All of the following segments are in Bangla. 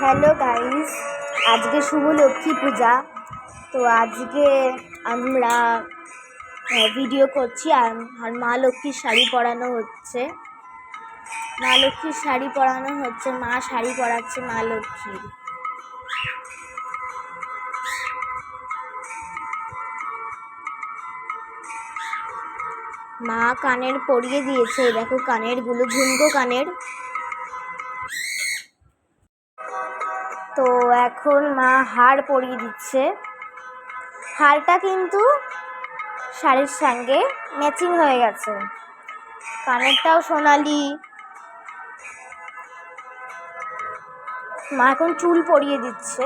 হ্যালো গাইস আজকে শুভ লক্ষ্মী পূজা। তো আজকে আমরা ভিডিও করছি আর মা লক্ষ্মীর শাড়ি পরানো হচ্ছে। মা লক্ষ্মীর শাড়ি পরানো হচ্ছে, মা শাড়ি পরাচ্ছে মা লক্ষ্মীর। মা কানের পরিয়ে দিয়েছে দেখো কানেরগুলো ঝুমকো কানের। এখন মা হার পরিয়ে দিচ্ছে। হারটা কিন্তু শাড়ির সঙ্গে ম্যাচিং হয়ে গেছে। কানেরটাও সোনালি। মা এখন চুল পরিয়ে দিচ্ছে।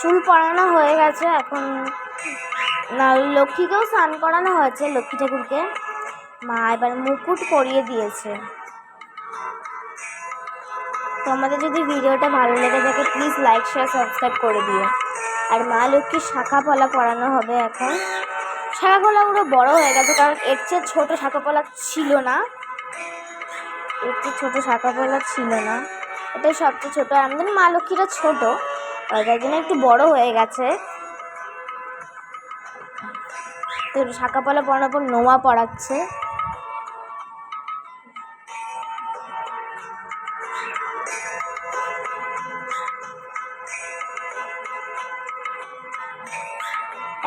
চুল পরানো হয়ে গেছে এখন। না লক্ষ্মীকেও স্নান করানো হয়েছে লক্ষ্মী ঠাকুরকে। মা এবার মুকুট পরিয়ে দিয়েছে। তো আমাদের যদি ভিডিওটা ভালো লেগে থাকে প্লিজ লাইক শেয়ার সাবস্ক্রাইব করে দিও। আর মা লক্ষ্মীর শাখা পলা পরানো হবে এখন। শাখা পলাগুলো বড় হয়ে গেছে, কারণ এর চেয়ে ছোটো শাখা পলা ছিল না। এর চেয়ে ছোটো শাখা পলা ছিল না। এটা সবচেয়ে ছোটো। আর আমাদের মা লক্ষ্মীটা ছোটো, তাই জন্য একটু বড় হয়ে গেছে। তো পলা পরানোর পর নোয়া পড়াচ্ছে।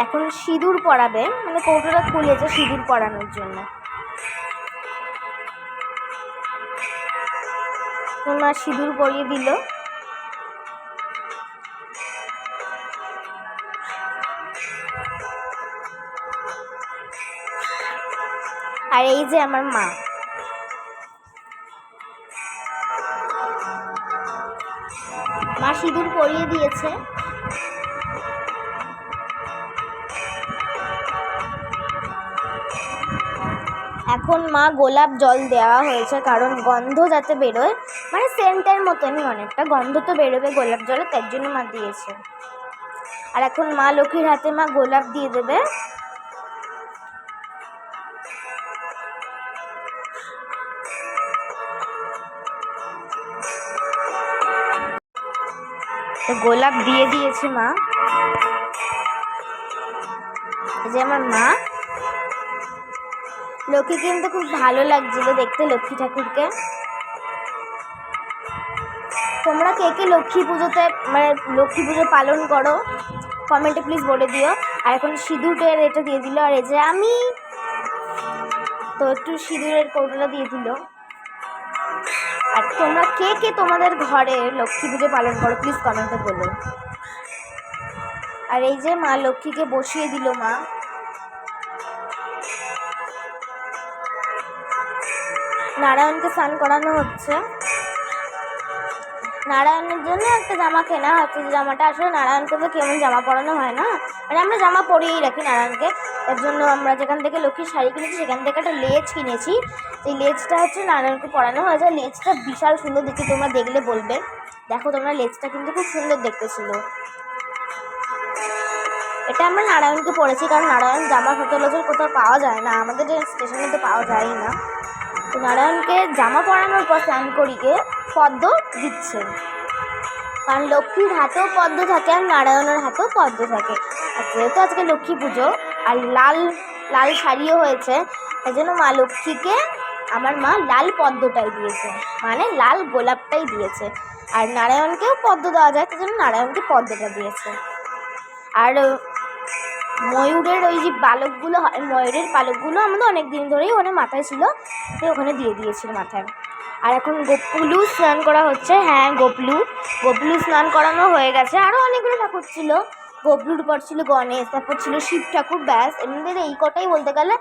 এখন সিঁদুর পরাবে মানে কৌটোটা খুলেছে সিঁদুর পরানোর জন্য। মা সিঁদুর পরিয়ে দিল। আর এই যে আমার মা। মা সিঁদুর পরিয়ে দিয়েছে। এখন মা গোলাপ জল দেওয়া হয়েছে, কারণ গন্ধ যাতে বেরোয় মানে সেন্টের মতনই অনেকটা গন্ধ তো বেরোবে গোলাপ জলে, তার জন্য মা দিয়েছে। আর এখন মা লক্ষ্মীর হাতে মা গোলাপ দিয়ে দেবে। গোলাপ দিয়ে দিয়েছে মা। যে আমার মা। লক্ষ্মী কিন্তু খুব ভালো লাগছিল দেখতে লক্ষ্মী ঠাকুরকে। তোমরা কে কে লক্ষ্মী পুজোতে মানে লক্ষ্মী পুজো পালন করো কমেন্টে প্লিজ বলে দিও। আর এখন সিঁদুরের এটা দিয়ে দিল। আর এই যে আমি, তো একটু সিঁদুরের কৌটোটা দিয়ে দিল। আর তোমরা কে কে তোমাদের ঘরে লক্ষ্মী পুজো পালন করো প্লিজ কমেন্টে বলো। আর এই যে মা লক্ষ্মীকে বসিয়ে দিল মা। নারায়ণকে স্নান করানো হচ্ছে। নারায়ণের জন্য একটা জামা কেনা হচ্ছে, যে জামাটা আসলে নারায়ণকে তো কেমন জামা পরানো হয় না। মানে আমরা জামা পরিয়েই রাখি নারায়ণকে। তার জন্য আমরা যেখান থেকে লক্ষ্মীর শাড়ি কিনেছি, সেখান থেকে একটা লেজ কিনেছি। এই লেজটা হচ্ছে নারায়ণকে পরানো হয়েছে লেজটা বিশাল সুন্দর দেখতে তোমরা দেখলে বলবে। দেখো তোমরা, লেজটা কিন্তু খুব সুন্দর দেখতে ছিল। এটা আমরা নারায়ণকে পড়েছি কারণ নারায়ণ জামা সচরাচর কোথাও পাওয়া যায় না। আমাদের স্টেশনে তো পাওয়া যায় না। তো নারায়ণকে জামা পরানোর পর স্নান করিকে পদ্ম দিচ্ছে। কারণ লক্ষ্মীর হাতেও পদ্ম থাকে আর নারায়ণের হাতেও পদ্ম থাকে। আর যেহেতু আজকে লক্ষ্মী পুজো, আর লাল লাল শাড়িও হয়েছে, তাই জন্য মা লক্ষ্মীকে আমার মা লাল পদ্মটাই দিয়েছে। মানে লাল গোলাপটাই দিয়েছে। আর নারায়ণকেও পদ্ম দেওয়া যায় তাই জন্য নারায়ণকে পদ্মটা দিয়েছে। আর ময়ূরের ওই যে পালকগুলো হয়, ময়ূরের পালকগুলো আমাদের অনেক দিন ধরেই ওখানে মাথায় ছিল তো ওখানে দিয়ে দিয়েছিল মাথায়। আর এখন গোপলু স্নান করা হচ্ছে। হ্যাঁ গোপলু। গোপলু স্নান করানো হয়ে গেছে। আরও অনেকগুলো ঠাকুর ছিল। গোপলুর পর ছিল গণেশ, তারপর ছিল শিব ঠাকুর, ব্যাস। এমনিদের এই কটাই বলতে গেলে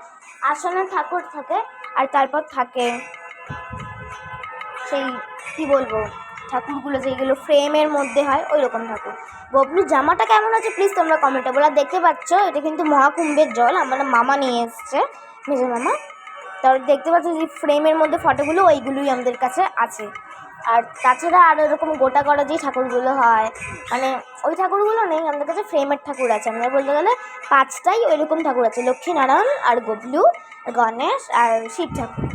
আসনে ঠাকুর থাকে আর তারপর থাকে সেই, কি বলব, ঠাকুরগুলো যেগুলো ফ্রেমের মধ্যে হয় ওই রকম ঠাকুর। ববলুর জামাটা কেমন আছে প্লিজ তোমরা কমেন্টে বলে। আর দেখতে পাচ্ছ, এটা কিন্তু মহাকুম্ভের জল, আমার মামা নিয়ে এসছে, মেজো মামা। তার দেখতে পাচ্ছ যে ফ্রেমের মধ্যে ফটোগুলো ওইগুলোই আমাদের কাছে আছে। আর তাছাড়া আরও এরকম গোটা করা যে ঠাকুরগুলো হয় মানে ওই ঠাকুরগুলো নেই, আমাদের কাছে ফ্রেমের ঠাকুর আছে। আমাদের বলতে গেলে পাঁচটাই ওইরকম ঠাকুর আছে, লক্ষ্মীনারায়ণ, আর গবলু গণেশ, আর শিব ঠাকুর।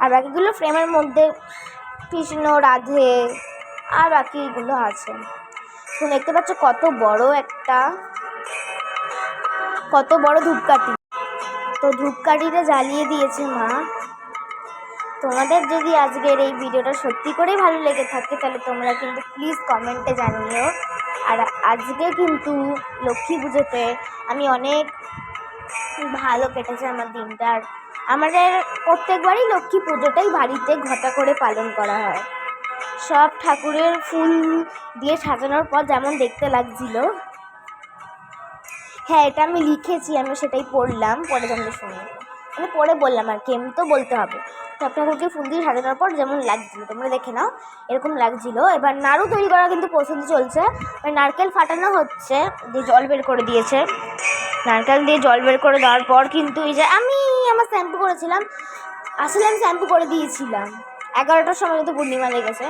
আর বাকিগুলো ফ্রেমের মধ্যে কৃষ্ণ, রাধে, আর বাকিগুলো আছে। তুমি দেখতে পাচ্ছ কত বড় একটা, কত বড় ধূপকাঠি। তো ধূপকাঠিটা জ্বালিয়ে দিয়েছে মা। তোমাদের যদি আজকের এই ভিডিওটা সত্যি করেই ভালো লেগে থাকে, তাহলে তোমরা কিন্তু প্লিজ কমেন্টে জানিও। আর আজকে কিন্তু লক্ষ্মী পুজোতে আমি অনেক ভালো কেটেছে আমার দিনটা। আর আমাদের প্রত্যেকবারই লক্ষ্মী পুজোটাই বাড়িতে ঘটা করে পালন করা হয়। সব ঠাকুরের ফুল দিয়ে সাজানোর পর যেমন দেখতে লাগছিল। হ্যাঁ এটা আমি লিখেছি, আমি সেটাই পড়লাম, পরে তোমরা শুনে আমি পরে বললাম আর কি, এমনি তো বলতে হবে। ঠাকুরকে ফুল দিয়ে সাজানোর পর যেমন লাগছিল, তোমরা দেখে নাও, এরকম লাগছিল। এবার নাড়ু তৈরি করা কিন্তু প্রস্তুতি চলছে। এবার নারকেল ফাটানো হচ্ছে, দিয়ে জল বের করে দিয়েছে। নারকেল দিয়ে জল বের করে দেওয়ার পর কিন্তু এই যে আমি আমার শ্যাম্পু করেছিলাম, আসলে আমি শ্যাম্পু করে দিয়েছিলাম। এগারোটার সময় কিন্তু পূর্ণিমা লেগেছে।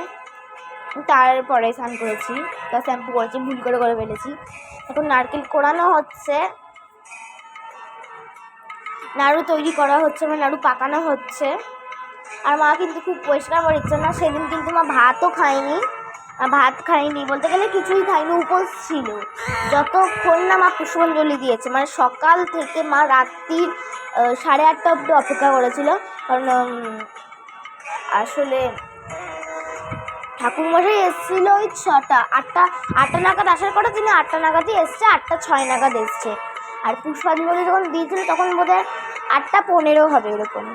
তারপরে স্নান করেছি, তা শ্যাম্পু করেছি, ভুল করে করে ফেলেছি। এখন নারকেল কোড়ানো হচ্ছে। নাড়ু তৈরি করা হচ্ছে মানে নাড়ু পাকানো হচ্ছে। আর মা কিন্তু খুব পরিষ্কার পরিচ্ছন্ন না সেদিন কিন্তু মা ভাতও খায়নি। ভাত খায়নি বলতে গেলে কিছুই খায়নি, উপোস ছিল। যতক্ষণ না মা পুষ্পাঞ্জলি দিয়েছে মানে সকাল থেকে মা রাত্রির সাড়ে আটটা অবধি অপেক্ষা করেছিল। কারণ আসলে ঠাকুরমশাই এসেছিল ওই ছটা, আটটা আটটা নাগাদ আসার কথা তিনি আটটা নাগাদই এসছে, আটটা ছয় নাগাদ এসছে। আর পুষ্পাঞ্জলি যখন দিয়েছিল তখন বোধহয় আটটা পনেরো হবে এরকম।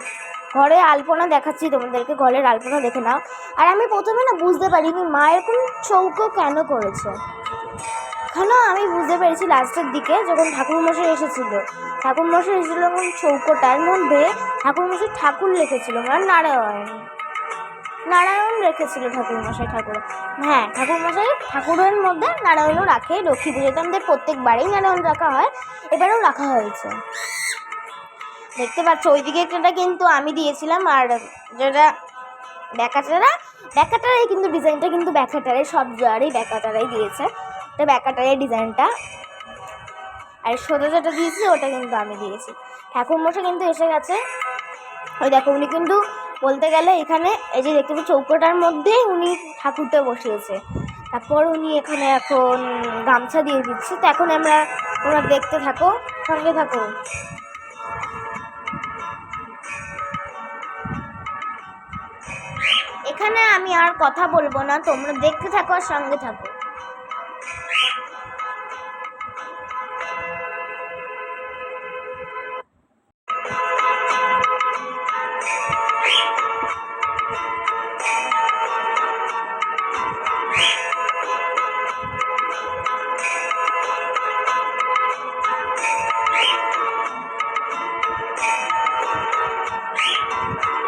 ঘরে আলপনা দেখাচ্ছি, তোমাদেরকে ঘরের আলপনা দেখে নাও। আর আমি প্রথমে না বুঝতে পারিনি মা এরকম চৌকো কেন করেছে। কেন আমি বুঝতে পেরেছি লাস্টের দিকে, যখন ঠাকুরমশাই এসেছিল। ঠাকুরমশাই এসেছিল যখন চৌকোটার মধ্যে ঠাকুরমশাই ঠাকুর লিখেছিল মানে নারায়ণ। নারায়ণ রেখেছিল ঠাকুরমশাই ঠাকুর। হ্যাঁ ঠাকুরমশাই ঠাকুরের মধ্যে নারায়ণও রাখে, লক্ষ্মী পুজোতে আমাদের প্রত্যেকবারেই নারায়ণ রাখা হয়। এবারেও রাখা হয়েছে। দেখতে পাচ্ছ, ওইদিকে একটা কিন্তু আমি দিয়েছিলাম, আর যেটা ব্যাকাটারা, ব্যাকাটারাই কিন্তু ডিজাইনটা কিন্তু ব্যাকাটারাই, সব জারেই ব্যাকাটারাই দিয়েছে। এটা ব্যাকাটারের ডিজাইনটা। আর সোজা যেটা দিয়েছি, ওটা কিন্তু আমি দিয়েছি। ঠাকুরমশাই কিন্তু এসে গেছে। ওই দেখো, উনি কিন্তু বলতে গেলে এখানে এই যে দেখতে পাচ্ছি চৌকোটার মধ্যেই উনি ঠাকুরটা বসিয়েছে। তারপর উনি এখানে এখন গামছা দিয়ে দিচ্ছে। তো এখন আমরা তোমরা দেখতে থাকো, সঙ্গে থাকো। এখানে আমি আর কথা বলব না তোমরা দেখতে থাকো আর সঙ্গে থাকো। তো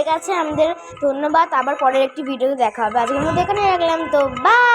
হয়ে গেছে। আমাদের ধন্যবাদ। আবার পরের একটি ভিডিও দেখা হবে। আজকের মধ্যে এখানে রাখলাম। তো বাই